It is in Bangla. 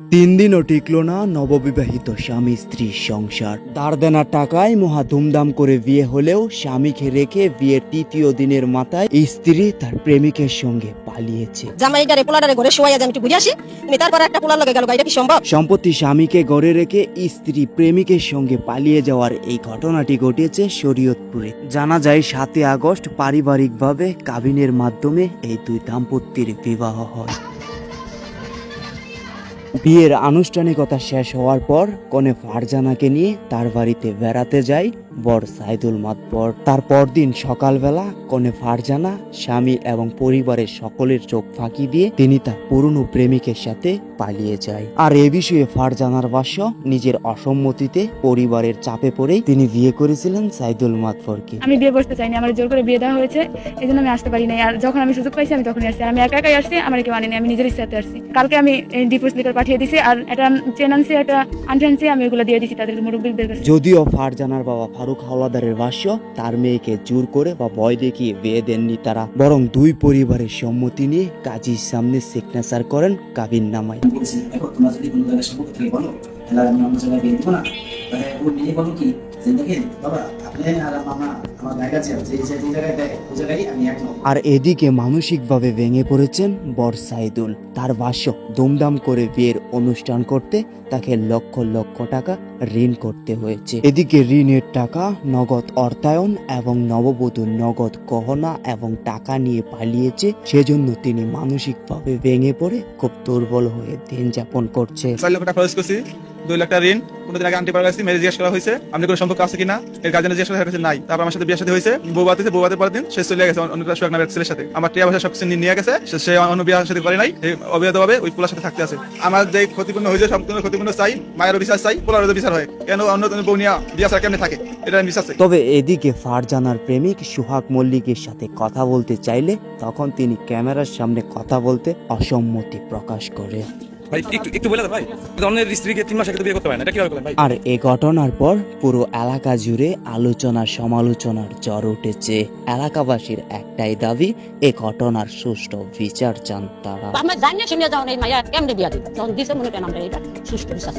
তিন দিনও টিকল না নববিবাহিত স্বামী স্ত্রীর সংসার। দার দেনা টাকায় মহা ধুমধাম করে বিয়ে হলেও স্বামীকে রেখে বিয়ের তৃতীয় দিনের মাথায় স্ত্রী তার প্রেমিকের সঙ্গে পালিয়েছে। জামাইটারে পোলাটারে ঘরে শোয়াই আমি একটু ঘুরে আসি। তুমি তারপর একটা পোলার লগে গেল এটা কি সম্ভব? সম্প্রতি স্বামীকে গড়ে রেখে স্ত্রী প্রেমিকের সঙ্গে পালিয়ে যাওয়ার এই ঘটনাটি ঘটেছে শরীয়তপুরে। জানা যায় সাতই আগস্ট পারিবারিকভাবে কাবিনের মাধ্যমে এই দুই দাম্পত্যের বিবাহ হয়। বিয়ের আনুষ্ঠানিকতা শেষ হওয়ার পর কনে ফারজানাকে নিয়ে তার বাড়িতে বেড়াতে যায়। বর সাইদুল মাতবর। তার পরদিন সকালবেলা কনে ফারজানা স্বামী এবং পরিবারের সকলের চোখ ফাঁকি দিয়ে তিনি তার পুরনো প্রেমিকের সাথে পালিয়ে যায়। আর এ বিষয়ে ফারজানার ভাষ্য নিজের অসম্মতিতে পরিবারের চাপে পড়েই তিনি বিয়ে করেছিলেন সাইদুল মাতবরকে। আমি বিয়ে বসতে চাইনি আমার জোর করে বিয়ে দেওয়া হয়েছে এই জন্য আমি আসতে পারি নাই। আর যখন আমি সুযোগ পাইছি আমি তখনই আসছি। আমি একা একাই আসছি আমার কেউ আনিনি আমি নিজের ইচ্ছাতে আসছি। কালকে আমি ডিপোজ লেটার পাঠিয়ে দিছি আর একটা চেন আনছি একটা আনটি আনছি আমি ওগুলো দিয়ে দিছি তাদের মুরব্বীদের কাছে। যদিও ফারজানার বাবা ফারুক হাওলাদারের ভাষ্য, তার মেয়েকে জোর করে বা ভয় দেখিয়ে বিয়ে দেননি তারা। বরং দুই পরিবারের সম্মতি নিয়ে কাজীর সামনে সিগনেচার করেন কাবিন নামাই। তোমরা যদি কোনো জায়গায় বলো, তাহলে জায়গায় বিয়ে দেবো না। ও মেয়ে বলো কি? আর এদিকে মানসিকভাবে ভেঙে পড়েছেন বর সাইদুল তার ভাষ্য দুমদাম করে বিয়ের অনুষ্ঠান করতে তাকে লক্ষ লক্ষ টাকা ঋণ করতে হয়েছে। এদিকে ঋণের টাকা নগদ অর্থায়ন এবং নববধূর নগদ গহনা এবং টাকা নিয়ে পালিয়েছে সেজন্য তিনি মানসিকভাবে ভেঙে পড়ে খুব দুর্বল হয়ে দিন যাপন করছে। চার লক্ষ টাকা খরচ করছি দুই লাখ টাকা ঋণ কোনোদিন আগে গেছি মেরে করা হয়েছে আপনি কোনো সম্পর্ক আছে কিনা, এর গার্জেনে জিজ্ঞেস করা হয়েছে, নাই। তারপর আমার সাথে বিয়ে সাথে হয়েছে বউ বাতিতে বউ বাতে পরের দিন সে চলে গেছে অন্য নামের ছেলের সাথে। আমার টিয়া পয়সা সবকিছু নিয়ে গেছে, সে- অন্য বিয়ে সাথে করে নাই অবিবাহিতভাবে ওই পোলার সাথে থাকতে আছে। আমার যে ক্ষতিপূর্ণ হয়েছে, সম্পূর্ণ ক্ষতিপূর্ণ চাই, মায়ের বিচার চাই পোলারও বিচার হয়। কেন অন্য কোনো বউ নিয়ে বিয়ে ছাড়া কেমনে থাকে? এটা আমি বিশ্বাস তবে এদিকে ফারজানার প্রেমিক সুহাগ মল্লিকের সাথে কথা বলতে চাইলে তখন তিনি ক্যামেরার সামনে কথা বলতে অসম্মতি প্রকাশ করে। ভাই একটু একটু বলে ভাই। অন্যের স্ত্রীকে তিন মাস আগে বিয়ে করতে পারে না এটা কীভাবে করলেন ভাই? আর এ ঘটনার পর পুরো এলাকা জুড়ে আলোচনা সমালোচনার জ্বর উঠেছে। এলাকাবাসীর একটাই দাবি এ ঘটনার সুষ্ঠু বিচার চান তারা। আমরা জানিয়ে শুনে যাও এই মাইয়া। কেমনে বিয়া দিত তখন দিছে মনে করেন আমরা এটা সুস্থ বিশ্বাস